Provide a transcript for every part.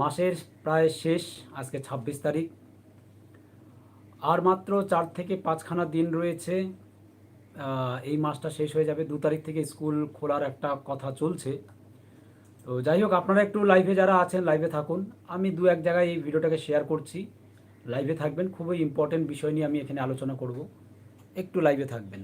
মাসের প্রায় শেষ, আজকে ছাব্বিশ তারিখ। আর মাত্র চার থেকে পাঁচখানা দিন রয়েছে এই মাসটা শেষ হয়ে যাবে, দু তারিখ থেকে স্কুল খোলার একটা কথা চলছে। তো যাই হোক, আপনারা একটু লাইভে যারা আছেন লাইভে থাকুন। আমি দু এক জায়গায় এই ভিডিওটাকে শেয়ার করছি। লাইভে থাকবেন, খুবই ইম্পর্টেন্ট বিষয় নিয়ে আমি এখানে আলোচনা করব। একটু লাইভে থাকবেন।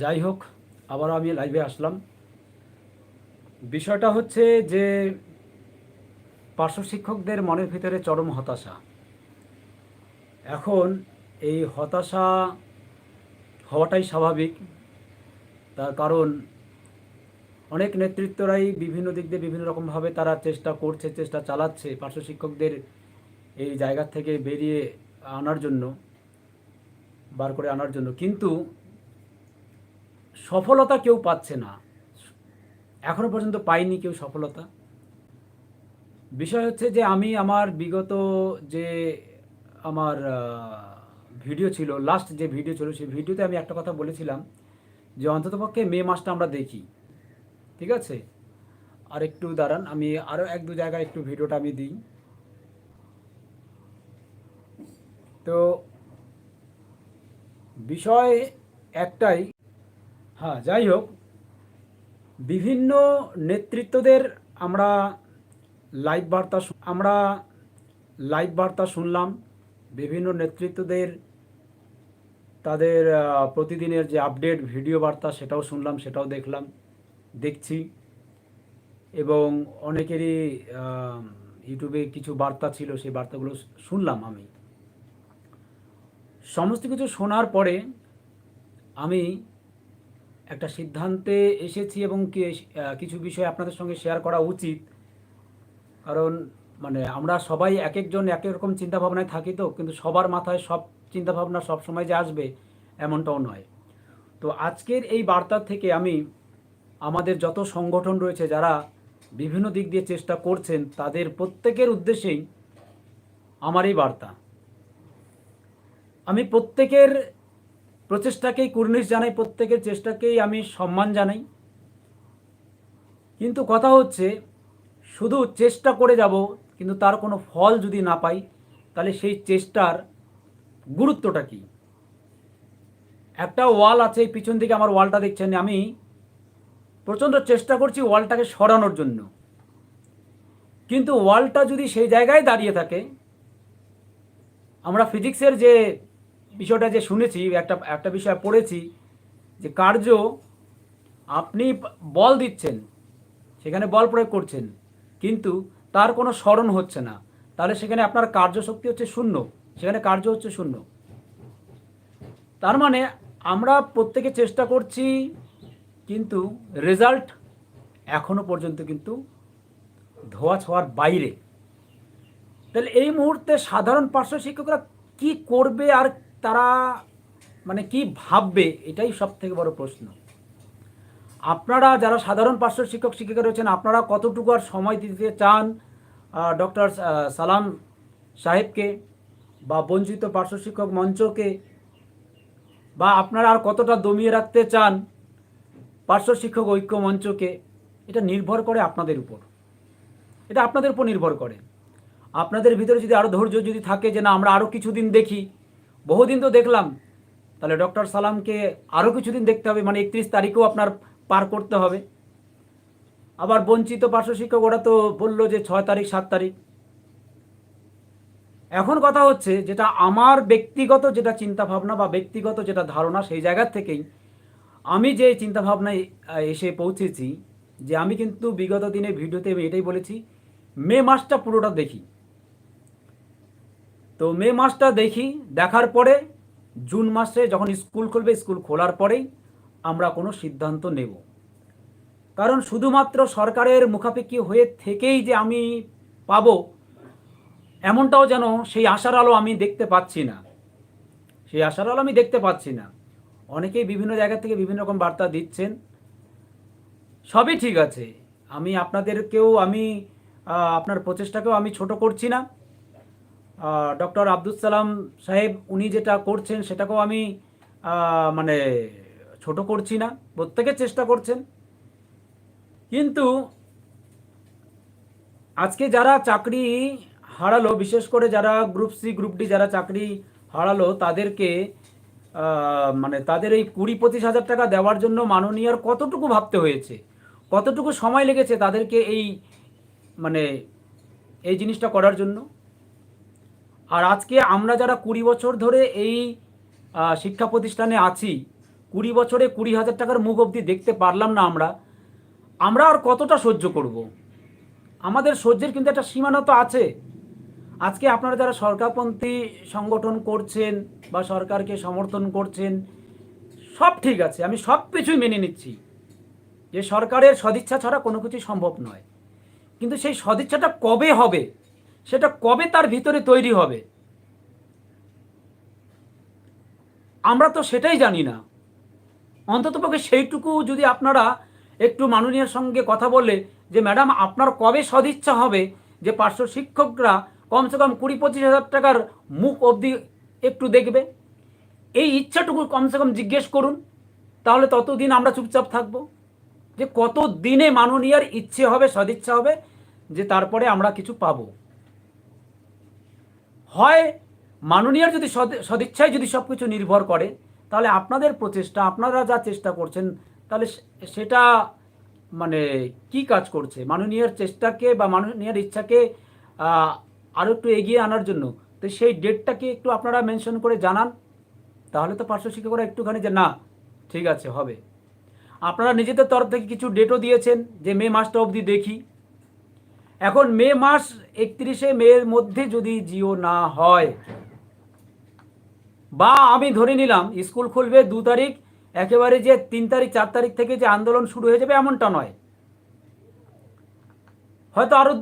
যাই হোক, আবারও আমি লাইভে আসলাম। বিষয়টা হচ্ছে যে, পার্শ্ব শিক্ষকদের মনের ভিতরে চরম হতাশা। এখন এই হতাশা হওয়াটাই স্বাভাবিক। তার কারণ, অনেক নেতৃত্বরাই বিভিন্ন দিক দিয়ে বিভিন্ন রকমভাবে তারা চেষ্টা করছে, চেষ্টা চালাচ্ছে পার্শ্ব শিক্ষকদের এই জায়গা থেকে বেরিয়ে আনার জন্য, বার করে আনার জন্য। কিন্তু সফলতা কেউ পাচ্ছে না। এখনও পর্যন্ত পাইনি কেউ সফলতা। বিষয় হচ্ছে যে আমি আমার বিগত যে আমার ভিডিও ছিল লাস্ট যে ভিডিও ছিল, সেই ভিডিওতে আমি একটা কথা বলেছিলাম যে অন্ততপক্ষে মে মাসটা আমরা দেখি। ঠিক আছে? আর একটু দাঁড়ান, আমি আরও এক দু জায়গায় একটু ভিডিওটা আমি দিই। তো, বিষয় একটাই হ্যাঁ যাই হোক, বিভিন্ন নেতৃত্বদের আমরা লাইভ বার্তা আমরা লাইভ বার্তা শুনলাম। বিভিন্ন নেতৃত্বদের, তাদের প্রতিদিনের যে আপডেট ভিডিও বার্তা সেটাও শুনলাম, সেটাও দেখলাম, দেখছি। এবং অনেকেরই ইউটিউবে কিছু বার্তা ছিল, সেই বার্তাগুলো শুনলাম আমি। সমস্ত কিছু শোনার পরে আমি একটা সিদ্ধান্তে এসেছি এবং কিছু বিষয় আপনাদের সঙ্গে শেয়ার করা উচিত। কারণ মানে আমরা সবাই এক একজন এক এক রকম চিন্তাভাবনায় থাকি তো, কিন্তু সবার মাথায় সব চিন্তাভাবনা সব সময় যে আসবে, এমনটাও নয়। তো আজকের এই বার্তা থেকে আমি আমাদের যত সংগঠন রয়েছে, যারা বিভিন্ন দিক দিয়ে চেষ্টা করছেন, তাদের প্রত্যেকের উদ্দেশ্যেই আমার এই বার্তা। আমি প্রত্যেকের প্রচেষ্টাকেই কুর্নিশ জানাই, প্রত্যেকের চেষ্টাকেই আমি সম্মান জানাই। কিন্তু কথা হচ্ছে, শুধু চেষ্টা করে যাব, কিন্তু তার কোনো ফল যদি না পাই, তাহলে সেই চেষ্টার গুরুত্বটা কি? একটা ওয়াল আছে পিছন দিকে আমার ওয়ালটা দেখছেন, আমি প্রচণ্ড চেষ্টা করছি ওয়ালটাকে সরানোর জন্য। কিন্তু ওয়ালটা যদি সেই জায়গায় দাঁড়িয়ে থাকে, আমরা ফিজিক্সের যে বিষয়টা যে শুনেছি, একটা একটা বিষয় পড়েছি যে কার্য আপনি বল দিচ্ছেন, সেখানে বল প্রয়োগ করছেন, কিন্তু তার কোনো স্মরণ হচ্ছে না। তাহলে সেখানে আপনার কার্যশক্তি হচ্ছে শূন্য, সেখানে কার্য হচ্ছে শূন্য। তার মানে আমরা প্রত্যেকে চেষ্টা করছি, কিন্তু রেজাল্ট এখনও পর্যন্ত কিন্তু ধোয়া ছোঁয়ার বাইরে। তাহলে এই মুহূর্তে সাধারণ পার্শ্ব শিক্ষকরা কি করবে আর তারা মানে কি ভাববে, এটাই সব থেকে বড় প্রশ্ন। আপনারা যারা সাধারণ পার্শ্ব শিক্ষক, শিক্ষিকা রয়েছেন, আপনারা কতটুকু আর সময় দিতে চান ডক্টর সালাম সাহেবকে বা বঞ্চিত পার্শ্ব শিক্ষক মঞ্চকে, বা আপনারা আর কতটা দমিয়ে রাখতে চান পার্শ্ব শিক্ষক ঐক্য মঞ্চকে, এটা নির্ভর করে আপনাদের উপর। এটা আপনাদের উপর নির্ভর করে। আপনাদের ভিতরে যদি আরও ধৈর্য যদি থাকে যে না, আমরা আরও কিছুদিন দেখি বহুদিন তো দেখলাম। তাহলে ডক্টর সালামকে আরও কিছুদিন দেখতে হবে মানে একত্রিশ তারিখেও আপনার পার করতে হবে। আবার বঞ্চিত পার্শ্ব শিক্ষক, ওরা তো বলল যে ছয় তারিখ, সাত তারিখ। এখন কথা হচ্ছে, যেটা আমার ব্যক্তিগত যেটা চিন্তা ভাবনা বা ব্যক্তিগত যেটা ধারণা সেই জায়গার থেকেই, আমি যে চিন্তা ভাবনায় এসে পৌঁছেছি, যে আমি কিন্তু বিগত দিনে ভিডিওতে আমি এটাই বলেছি, মে মাসটা পুরোটা দেখি। তো মে মাসটা দেখি, দেখার পরে জুন মাসে যখন স্কুল খুলবে, স্কুল খোলার পরেই আমরা কোনো সিদ্ধান্ত নেব। কারণ শুধুমাত্র সরকারের মুখাপেক্ষি হয়ে থেকেই যে আমি পাবো, এমনটাও যেন সেই আশার আলো আমি দেখতে পাচ্ছি না। সেই আশার আলো আমি দেখতে পাচ্ছি না। অনেকেই বিভিন্ন জায়গা থেকে বিভিন্ন রকম বার্তা দিচ্ছেন। সবই ঠিক আছে। আমি আপনাদেরকেও, আমি আপনার প্রচেষ্টাকেও আমি ছোট করছি না। ডক্টর আব্দুল সালাম সাহেব, উনি যেটা করছেন সেটাকেও আমি মানে ছোট করছি না, প্রত্যেকে চেষ্টা করছেন। কিন্তু আজকে যারা চাকরি হারালো, বিশেষ করে যারা গ্রুপ সি, গ্রুপ ডি যারা চাকরি হারালো, তাদেরকে মানে তাদের এই কুড়ি পঁচিশ হাজার টাকা দেওয়ার জন্য মাননীয়ার কতটুকু ভাবতে হয়েছে? কতটুকু সময় লেগেছে তাদেরকে এই মানে এই জিনিসটা করার জন্য? আর আজকে আমরা যারা কুড়ি বছর ধরে এই শিক্ষা প্রতিষ্ঠানে আছি, কুড়ি বছরে কুড়ি হাজার টাকার মুখ অবধি দেখতে পারলাম না আমরা আমরা আর কতটা সহ্য করব? আমাদের সহ্যের কিন্তু একটা সীমানা তো আছে। আজকে আপনারা যারা সরকারপন্থী সংগঠন করছেন বা সরকারকে সমর্থন করছেন, সব ঠিক আছে, আমি সব কিছুই মেনে নিচ্ছি। যে সরকারের সদিচ্ছা ছাড়া কোনো কিছুই সম্ভব নয়। কিন্তু সেই সদিচ্ছাটা কবে হবে? সেটা কবে তার ভিতরে তৈরি হবে? আমরা তো সেটাই জানি না। অন্ততপক্ষে সেইটুকু যদি আপনারা একটু মাননীয়ের সঙ্গে কথা বললে যে, ম্যাডাম, আপনার কবে সদিচ্ছা হবে যে, পার্শ্ব শিক্ষকরা কমসে কম কুড়ি পঁচিশ হাজার টাকার মুখ অবধি একটু দেখবে? এই ইচ্ছাটুকু কমসে কম জিজ্ঞেস করুন, তাহলে ততদিন আমরা চুপচাপ থাকব। যে কত দিনে মাননীয়ার ইচ্ছে হবে, সদিচ্ছা হবে, যে, তারপরে আমরা কিছু পাবো? হয় মাননীয়ার যদি সদ- সদিচ্ছায় যদি সব কিছু নির্ভর করে তাহলে আপনাদের প্রচেষ্টা আপনারা যা চেষ্টা করছেন তাহলে সেটা মানে কি কাজ করছে? মাননীয়ার চেষ্টাকে বা মাননীয়ার ইচ্ছাকে আহ, আরও একটু এগিয়ে আনার জন্য। তো সেই ডেটটাকে একটু আপনারা মেনশন করে জানান। তাহলে তো পার্শ্ব শিক্ষকরা একটুখানি যে না ঠিক আছে হবে। আপনারা নিজেদের তরফ থেকে কিছু ডেটও দিয়েছেন যে মে মাসটা অবধি দেখি। এখন মে মাস একত্রিশে মের মধ্যে যদি জিও না হয়। বা আমি ধরে নিলাম, স্কুল খুলবে দু তারিখ, একেবারে যে তিন তারিখ, চার তারিখ থেকে যে আন্দোলন শুরু হয়ে যাবে এমনটা নয়। হয়তো আরও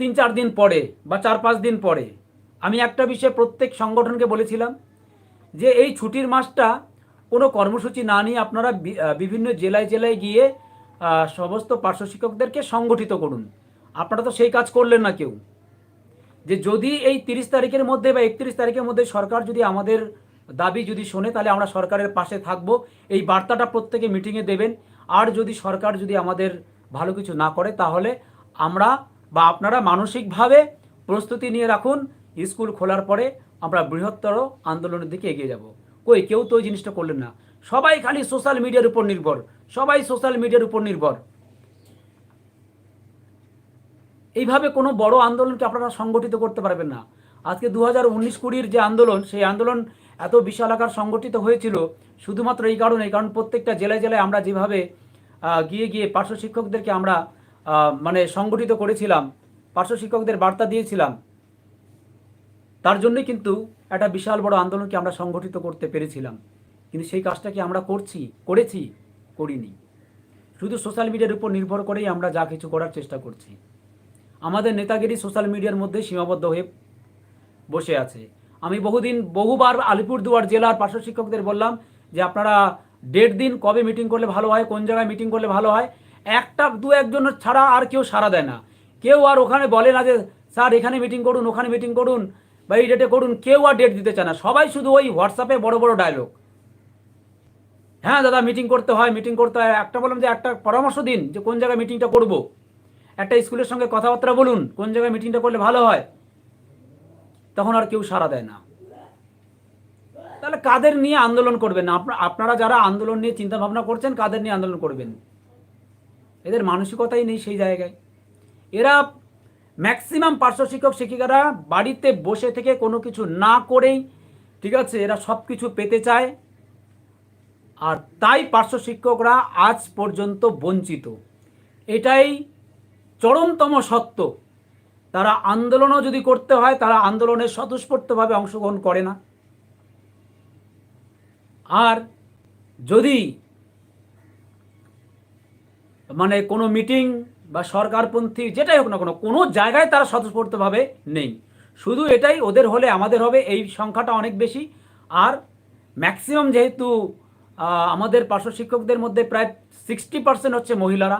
তিন চার দিন পরে বা চার পাঁচ দিন পরে। আমি একটা বিষয়ে প্রত্যেক সংগঠনকে বলেছিলাম যে এই ছুটির মাসটা কোনো কর্মসূচি না নিয়ে আপনারা বিভিন্ন জেলায় জেলায় গিয়ে সমস্ত পার্শ্ব শিক্ষকদেরকে সংগঠিত করুন। আপনারা তো সেই কাজ করলেন না কেউ। যে যদি এই তিরিশ তারিখের মধ্যে বা একত্রিশ তারিখের মধ্যে সরকার যদি আমাদের দাবি যদি শোনে, তাহলে আমরা সরকারের পাশে থাকব। এই বার্তাটা প্রত্যেকে মিটিংয়ে দেবেন। আর যদি সরকার যদি আমাদের ভালো কিছু না করে, তাহলে আমরা বা আপনারা মানসিকভাবে প্রস্তুতি নিয়ে রাখুন। স্কুল খোলার পরে আমরা বৃহত্তর আন্দোলনের দিকে এগিয়ে যাব। কই, কেউ তো ওই জিনিসটা করলেন না। সবাই খালি সোশ্যাল মিডিয়ার উপর নির্ভর। সবাই সোশ্যাল মিডিয়ার উপর নির্ভর। এইভাবে কোনো বড় আন্দোলনকে আপনারা সংগঠিত করতে পারবেন না। আজকে দু হাজার উনিশ কুড়ির যে আন্দোলন, সেই আন্দোলন এত বিশাল আকার সংগঠিত হয়েছিল, শুধুমাত্র এই কারণে, কারণ প্রত্যেকটা জেলায় জেলায় আমরা যেভাবে গিয়ে গিয়ে পার্শ্ব শিক্ষকদেরকে আমরা মানে সংগঠিত করেছিলাম, পার্শ্ব শিক্ষকদের বার্তা দিয়েছিলাম, তার জন্যই কিন্তু একটা বিশাল বড় আন্দোলনকে আমরা সংগঠিত করতে পেরেছিলাম। কিন্তু সেই কাজটা কি আমরা করছি, করেছি, করিনি। শুধু সোশ্যাল মিডিয়ার উপর নির্ভর করেই আমরা যা কিছু করার চেষ্টা করছি। আমাদের নেতাগিরি সোশ্যাল মিডিয়ার মধ্যে সীমাবদ্ধ হয়ে বসে আছে। আমি বহুদিন, বহুবার আলিপুরদুয়ার জেলার পার্শ্ব শিক্ষকদের বললাম যে আপনারা ডেট দিন কবে মিটিং করলে ভালো হয়, কোন জায়গায় মিটিং করলে ভালো হয়? একটা, দু একজন ছাড়া আর কেউ সাড়া দেয় না। কেউ আর ওখানে বলে না যে, স্যার, এখানে মিটিং করুন, ওখানে মিটিং করুন, বা এই ডেটে করুন। কেউ আর ডেট দিতে চায় না। সবাই শুধু ওই হোয়াটসঅ্যাপে বড় বড় ডায়লগ হ্যাঁ দাদা মিটিং করতে হয় মিটিং করতে হয়। একটা বললাম যে, একটা পরামর্শ দিন যে, কোন জায়গায় মিটিংটা করব? একটা স্কুলের সঙ্গে কথাবার্তা বলুন, কোন জায়গায় মিটিংটা করলে ভালো হয়? তখন আর কেউ সাড়া দেয় না। তাহলে কাদের নিয়ে আন্দোলন করবেন? আপনারা যারা আন্দোলন নিয়ে চিন্তা ভাবনা করছেন, কাদের নিয়ে আন্দোলন করবেন? এদের মানসিকতাই নেই সেই জায়গায়। এরা ম্যাক্সিমাম পার্শ্ব শিক্ষক শিক্ষিকারা বাড়িতে বসে থেকে কোনো কিছু না করেই, ঠিক আছে, এরা সব কিছু পেতে চায়। আর তাই পার্শ্ব শিক্ষকরা আজ পর্যন্ত বঞ্চিত। এটাই চরমতম সত্য। তারা আন্দোলনও যদি করতে হয়, তারা আন্দোলনে স্বতঃস্ফূর্তভাবে অংশগ্রহণ করে না। আর যদি মানে কোনো মিটিং বা সরকারপন্থী যেটাই হোক না কোনো কোনো জায়গায় তারা স্বতঃস্ফূর্তভাবে নেই। শুধু এটাই, ওদের হলে আমাদের হবে, এই সংখ্যাটা অনেক বেশি। আর ম্যাক্সিমাম যেহেতু আমাদের পার্শ্ব শিক্ষকদের মধ্যে প্রায় সিক্সটি পার্সেন্ট হচ্ছে মহিলারা।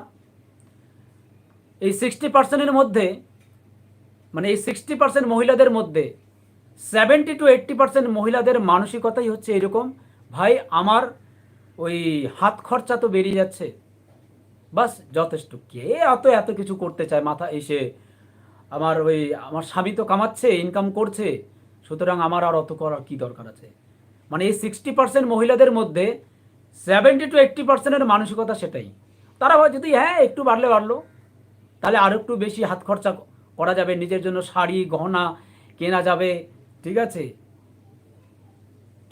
এই সিক্সটি পার্সেন্টের মধ্যে মানে এই সিক্সটি পার্সেন্ট মহিলাদের মধ্যে সেভেন্টি টু এইট্টি পার্সেন্ট মহিলাদের মানসিকতাই হচ্ছে এরকম, ভাই, আমার ওই হাত খরচা তো বেরিয়ে যাচ্ছে। বাস, যথেষ্ট। কে অত এত কিছু করতে চায়? মাথা এসে আমার ওই, আমার স্বামী তো কামাচ্ছে ইনকাম করছে, সুতরাং আমার আর অত করার কী দরকার আছে? মানে এই সিক্সটি পার্সেন্ট মহিলাদের মধ্যে সেভেন্টি টু এইট্টি পার্সেন্টের মানসিকতা সেটাই। তারা যদি হ্যাঁ একটু বাড়লে বাড়লো। তাহলে আরও একটু বেশি হাত খরচা করা যাবে, নিজের জন্য শাড়ি, গহনা কেনা যাবে, ঠিক আছে?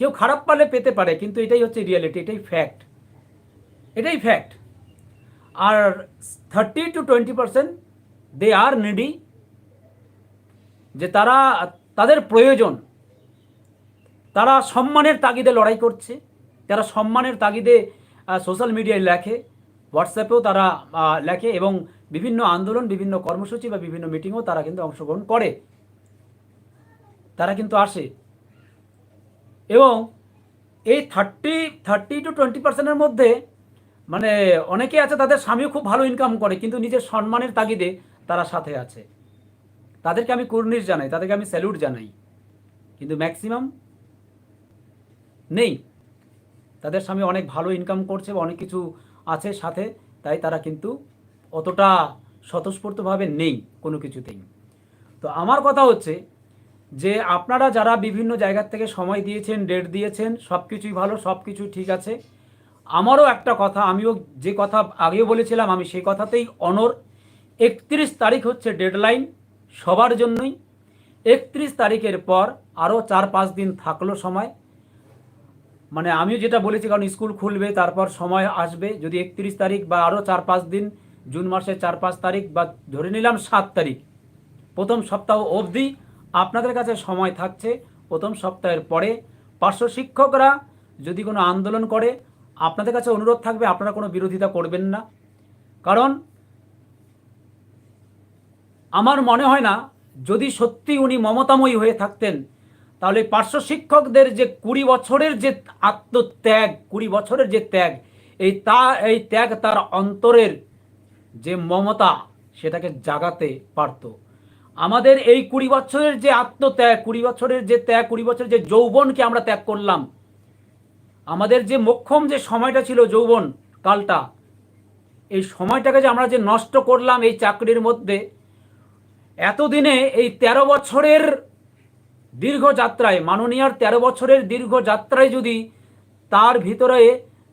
কেউ খারাপ পারলে পেতে পারে, কিন্তু এটাই হচ্ছে রিয়েলিটি এটাই ফ্যাক্ট এটাই fact R thirty two twenty percent they are needy যে তারা, তাদের প্রয়োজন, তারা সম্মানের তাগিদে লড়াই করছে, তারা সম্মানের তাগিদে সোশ্যাল মিডিয়ায় লেখে হোয়াটসঅ্যাপেও তারা লেখে এবং বিভিন্ন আন্দোলন, বিভিন্ন কর্মসূচি বা বিভিন্ন মিটিংও তারা কিন্তু অংশগ্রহণ করে। তারা কিন্তু আসে। এবং এই থার্টি থার্টি টু টোয়েন্টি পার্সেন্টের মধ্যে মানে অনেকে আছে তাদের স্বামীও খুব ভালো ইনকাম করে, কিন্তু নিজের সম্মানের তাগিদে তারা সাথে আছে। তাদেরকে আমি কুর্নিশ জানাই, তাদেরকে আমি স্যালুট জানাই। কিন্তু ম্যাক্সিমাম নেই। তাদের স্বামী অনেক ভালো ইনকাম করছে বা অনেক কিছু আছে সাথে, তাই তারা কিন্তু অতটা স্বতঃস্ফূর্তভাবে নেই কোনো কিছুতেই। তো আমার কথা হচ্ছে যে আপনারা যারা বিভিন্ন জায়গার থেকে সময় দিয়েছেন ডেট দিয়েছেন সব কিছুই ভালো সব কিছুই ঠিক আছে। আমারও একটা কথা, আমিও যে কথা আগেও বলেছিলাম, আমি সেই কথাতেই অনর একত্রিশ তারিখ হচ্ছে ডেডলাইন সবার জন্যই। একত্রিশ তারিখের পর আরও চার পাঁচ দিন থাকল সময়। মানে আমিও যেটা বলেছি, কারণ স্কুল খুলবে, তারপর সময় আসবে। যদি একত্রিশ তারিখ বা আরও চার পাঁচ দিন জুন মাসের চার পাঁচ তারিখ বা ধরে নিলাম সাত তারিখ। প্রথম সপ্তাহ অবধি আপনাদের কাছে সময় থাকছে। প্রথম সপ্তাহের পরে পার্শ্ব শিক্ষকরা যদি কোনো আন্দোলন করে, আপনাদের কাছে অনুরোধ থাকবে, আপনারা কোনো বিরোধিতা করবেন না। কারণ আমার মনে হয় না, যদি সত্যি উনি মমতাময়ী হয়ে থাকতেন, তাহলে পার্শ্ব শিক্ষকদের যে কুড়ি বছরের যে আত্মত্যাগ, কুড়ি বছরের যে ত্যাগ, এই তা, এই ত্যাগ তার অন্তরের যে মমতা সেটাকে জাগাতে পারত। আমাদের এই কুড়ি বছরের যে আত্মত্যাগ, কুড়ি বছরের যে ত্যাগ, কুড়ি বছরের যে যৌবনকে আমরা ত্যাগ করলাম, আমাদের যে মোক্ষম যে সময়টা ছিল যৌবন কালটা, এই সময়টাকে যে আমরা যে নষ্ট করলাম এই চাকরির মধ্যে, এতদিনে এই তেরো বছরের দীর্ঘ যাত্রায়, মাননীয়ার তেরো বছরের দীর্ঘ যাত্রায় যদি তার ভিতরে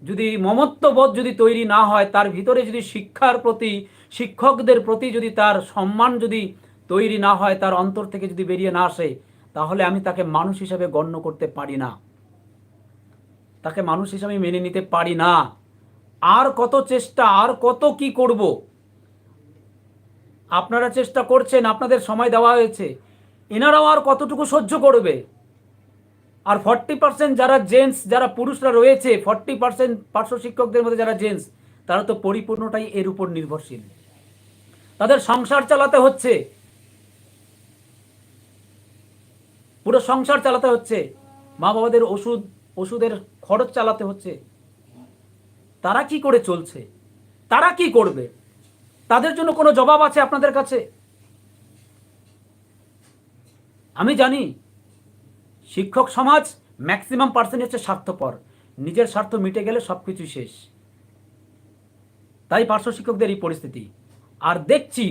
যদি মমত্ববোধ যদি তৈরি না হয়, তার ভিতরে যদি শিক্ষার প্রতি, শিক্ষকদের প্রতি যদি তার সম্মান যদি তৈরি না হয়, তার অন্তর থেকে যদি বেরিয়ে না আসে, তাহলে আমি তাকে মানুষ হিসাবে গণ্য করতে পারি না। তাকে মানুষ হিসাবে মেনে নিতে পারি না। আর কত চেষ্টা, আর কত কি করব? আপনারা চেষ্টা করছেন, আপনাদের সময় দেওয়া হয়েছে। এনারাও আর কতটুকু সহ্য করবে? আর ফর্টি পার্সেন্ট যারা জেন্টস যারা পুরুষরা রয়েছে ফর্টি পার্সেন্ট পার্শ্ব শিক্ষকদের মধ্যে যারা জেন্টস তারা তো পরিপূর্ণটাই এর উপর নির্ভরশীল। তাদের সংসার চালাতে হচ্ছে। পুরো সংসার চালাতে হচ্ছে। মা বাবাদের ওষুধ, ওষুধের খরচ চালাতে হচ্ছে। তারা কি করে চলছে? তারা কি করবে? তাদের জন্য কোনো জবাব আছে আপনাদের কাছে? আমি জানি শিক্ষক সমাজ ম্যাক্সিমাম পার্সেন্ট হচ্ছে স্বার্থপর। নিজের স্বার্থ মিটে গেলে সব কিছু শেষ। তাই পার্শ্ব শিক্ষকদের এই পরিস্থিতি। আর দেখছি,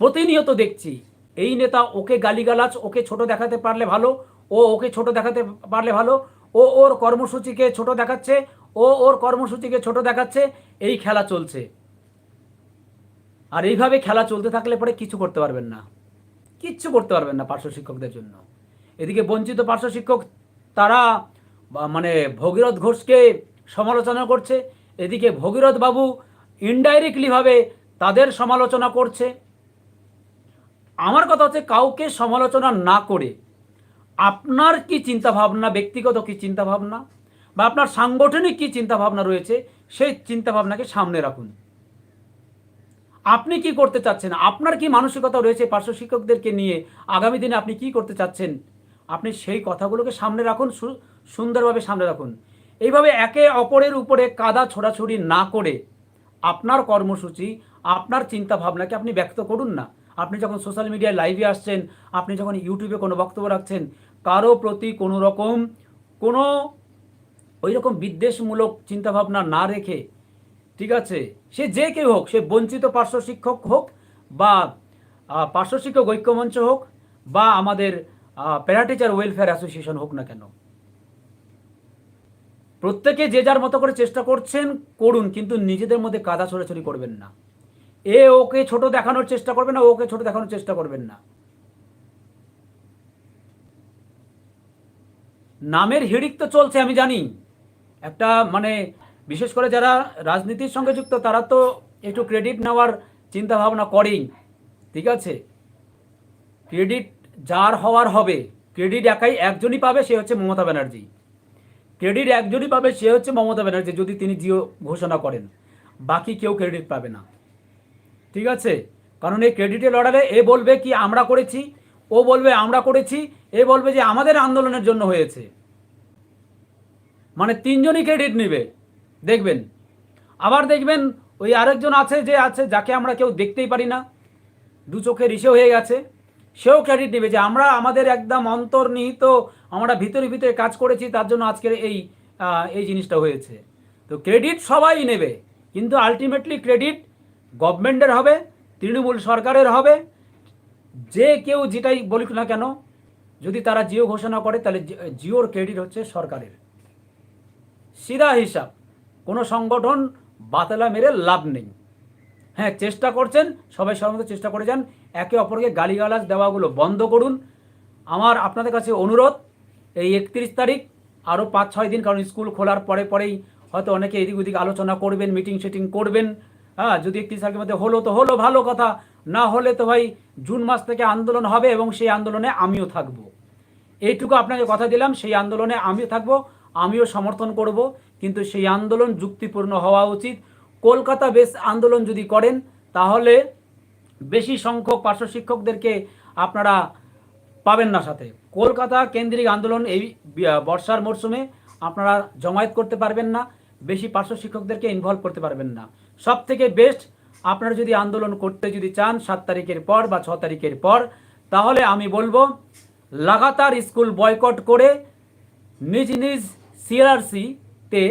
প্রতিনিয়ত দেখছি, এই নেতা ওকে গালিগালাজ, ওকে ছোট দেখাতে পারলে ভালো, ও ওকে ছোট দেখাতে পারলে ভালো, ও ওর কর্মসূচিকে ছোট দেখাচ্ছে, ও ওর কর্মসূচিকে ছোট দেখাচ্ছে, এই খেলা চলছে। আর এইভাবে খেলা চলতে থাকলে পরে কিছু করতে পারবেন না। কিচ্ছু করতে পারবেন না পার্শ্ব শিক্ষকদের জন্য। এদিকে বঞ্চিত পার্শ্ব শিক্ষক তারা মানে ভগীরথ ঘোষকে সমালোচনা করছে। এদিকে ভগীরথ বাবু ইনডাইরেক্টলিভাবে তাদের সমালোচনা করছে। আমার কথা হচ্ছে কাউকে সমালোচনা না করে আপনার কি চিন্তা ভাবনা ব্যক্তিগত কি চিন্তা ভাবনা বা আপনার সাংগঠনিক কি চিন্তা ভাবনা রয়েছে, সেই চিন্তা ভাবনাকে সামনে রাখুন। আপনি কি করতে চাচ্ছেন? আপনার কি মানসিকতা রয়েছে পার্শ্ব শিক্ষকদেরকে নিয়ে? আগামী দিনে আপনি কি করতে চাচ্ছেন? আপনি সেই কথাগুলোকে সামনে রাখুন সুন্দরভাবে সামনে রাখুন। এইভাবে একে অপরের উপরে কাদা ছোড়াছুড়ি না করে আপনার কর্মসূচি, আপনার চিন্তা ভাবনাকে আপনি ব্যক্ত করুন না। আপনি যখন সোশ্যাল মিডিয়ায় লাইভে আসছেন, আপনি যখন ইউটিউবে কোনো বক্তব্য রাখছেন, কারও প্রতি কোনো রকম, কোনো ওই রকম বিদ্বেষমূলক চিন্তাভাবনা না রেখে, ঠিক আছে, সে যে কেউ হোক, সে বঞ্চিত পার্শ্ব শিক্ষক হোক বা পার্শ্ব শিক্ষক ঐক্যমঞ্চ হোক বা আমাদের প্যারাটিচার ওয়েলফেয়ার অ্যাসোসিয়েশন হোক না কেন, প্রত্যেকে যে যার মতো করে চেষ্টা করছেন, করুন, কিন্তু নিজেদের মধ্যে কাদা ছড়াছড়ি করবেন না। এ ওকে ছোট দেখানোর চেষ্টা করবেন না ওকে ছোট দেখানোর চেষ্টা করবেন না। নামের হিড়িক তো চলছে, আমি জানি। একটা মানে বিশেষ করে যারা রাজনীতির সঙ্গে যুক্ত, তারা তো একটু ক্রেডিট নেওয়ার চিন্তা ভাবনা করেই। ঠিক আছে? ক্রেডিট যার হওয়ার হবে ক্রেডিট একাই একজনই পাবে, সে হচ্ছে মমতা ব্যানার্জি। ক্রেডিট একজনই পাবে, সে হচ্ছে মমতা ব্যানার্জি, যদি তিনি জিও ঘোষণা করেন। বাকি কেউ ক্রেডিট পাবে না। ঠিক আছে? কারণ এই ক্রেডিটে লড়ালে এ বলবে কি, আমরা করেছি, ও বলবে আমরা করেছি, এ বলবে যে আমাদের আন্দোলনের জন্য হয়েছে। মানে তিনজনই ক্রেডিট নেবে। দেখবেন? আবার দেখবেন ওই আরেকজন আছে যে আছে, যাকে আমরা কেউ দেখতেই পারি না। দু চোখে রিসে হয়ে গেছে। সেও ক্রেডিট নেবে যে আমরা আমাদের একদম অন্তর্নিহিত, আমরা ভিতরে ভিতরে কাজ করেছি, তার জন্য আজকের এই এই জিনিসটা হয়েছে। তো ক্রেডিট সবাই নেবে, কিন্তু আলটিমেটলি ক্রেডিট গভর্নমেন্টের হবে, তৃণমূল সরকারের হবে। যে কেউ যেটাই বলুক না কেন, যদি তারা জিও ঘোষণা করে, তাহলে জিওর ক্রেডিট হচ্ছে সরকারের। সিধা হিসাব, কোনো সংগঠন বাতলা মেরে লাভ নেই। হ্যাঁ চেষ্টা করছেন, সবাই সর্বত চেষ্টা করে যান। একে অপরকে গালিগালাজ দেওয়াগুলো বন্ধ করুন। আমার আপনাদের কাছে অনুরোধ, এই একত্রিশ তারিখ আরও পাঁচ ছয় দিন, কারণ স্কুল খোলার পরে পরেই হয়তো অনেকে এদিক ওদিক আলোচনা করবেন, মিটিং শিটিং করবেন। হ্যাঁ যদি একত্রিশ তারিখের মধ্যে হলো তো হলো, ভালো কথা। না হলে তো ভাই জুন মাস থেকে আন্দোলন হবে এবং সেই আন্দোলনে আমিও থাকব। এইটুকু আপনাকে কথা দিলাম, সেই আন্দোলনে আমিও থাকব, আমিও সমর্থন করব। কিন্তু সেই আন্দোলন যুক্তিপূর্ণ হওয়া উচিত। কলকাতা বেস আন্দোলন যদি করেন, তাহলে বেশি সংখ্যক পার্শ্ব শিক্ষকদেরকে আপনারা পাবেন না সাথে। কলকাতা কেন্দ্রিক আন্দোলন এই বর্ষার মরশুমে আপনারা জমায়েত করতে পারবেন না, বেশি পার্শ্ব শিক্ষকদেরকে ইনভলভ করতে পারবেন না। সব থেকে বেস্ট আপনারা যদি আন্দোলন করতে যদি চান সাত তারিখের পর বা ছ তারিখের পর, তাহলে আমি বলব, লাগাতার স্কুল বয়কট করে নিজ নিজ সিআরসিতে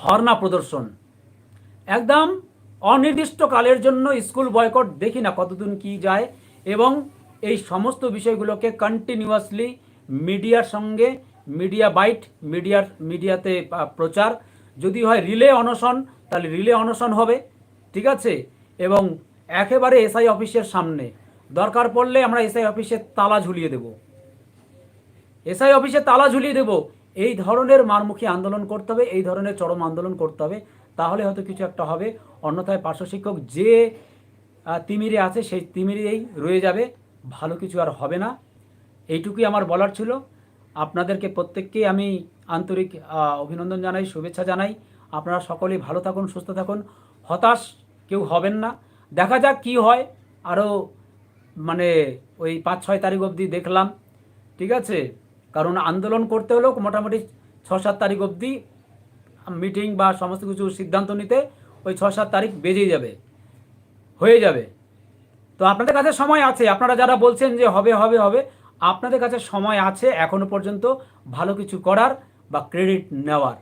ধর্না প্রদর্শন। একদম অনির্দিষ্টকালের জন্য স্কুল বয়কট দেখি না কতদিন কি যায় এবং এই সমস্ত বিষয়গুলোকে কন্টিনিউয়াসলি মিডিয়ার সঙ্গে, মিডিয়া বাইট, মিডিয়ার, মিডিয়াতে প্রচার। যদি হয় রিলে অনশন, তাহলে রিলে অনশন হবে, ঠিক আছে? এবং একেবারে এসআই অফিসের সামনে। দরকার পড়লে আমরা এসআই অফিসের তালা ঝুলিয়ে দেবো। এসআই অফিসে তালা ঝুলিয়ে দেব। এই ধরনের মারমুখী আন্দোলন করতে হবে, এই ধরনের চরম আন্দোলন করতে হবে। তাহলে হয়তো কিছু একটা হবে। অন্যথায় পার্শ্ব শিক্ষক যে তিমিরে আছে, সেই তিমিরেই রয়ে যাবে। ভালো কিছু আর হবে না। এইটুকুই আমার বলার ছিল। আপনাদেরকে প্রত্যেককেই আমি আন্তরিক অভিনন্দন জানাই, শুভেচ্ছা জানাই। আপনারা সকলেই ভালো থাকুন, সুস্থ থাকুন। হতাশ কেউ হবেন না। দেখা যাক কি হয়। আরও মানে ওই পাঁচ, ছয় তারিখ অবধি দেখলাম। ঠিক আছে? কারণ আন্দোলন করতে হলেও মোটামুটি ছ, সাত তারিখ অবধি মিটিং বা সমস্ত কিছু সিদ্ধান্ত নিতে ওই ছ সাত তারিখ বেজেই যাবে, হয়ে যাবে। তো আপনাদের কাছে সময় আছে, আপনারা যারা বলছেন যে হবে হবে হবে, আপনাদের কাছে সময় আছে এখনও পর্যন্ত ভালো কিছু করার বা ক্রেডিট নেওয়ার।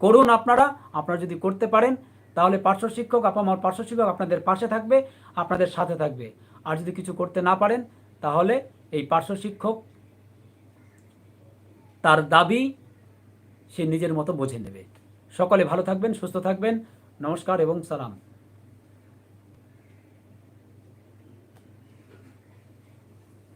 করুন আপনারা আপনারা যদি করতে পারেন, তাহলে পার্শ্ব শিক্ষক আমার পার্শ্ব শিক্ষক আপনাদের পাশে থাকবে, আপনাদের সাথে থাকবে। আর যদি কিছু করতে না পারেন, তাহলে এই পার্শ্ব শিক্ষক তার দাবি সে নিজের মতো বুঝে নেবে। সকলে ভালো থাকবেন সুস্থ থাকবেন। নমস্কার এবং সালাম।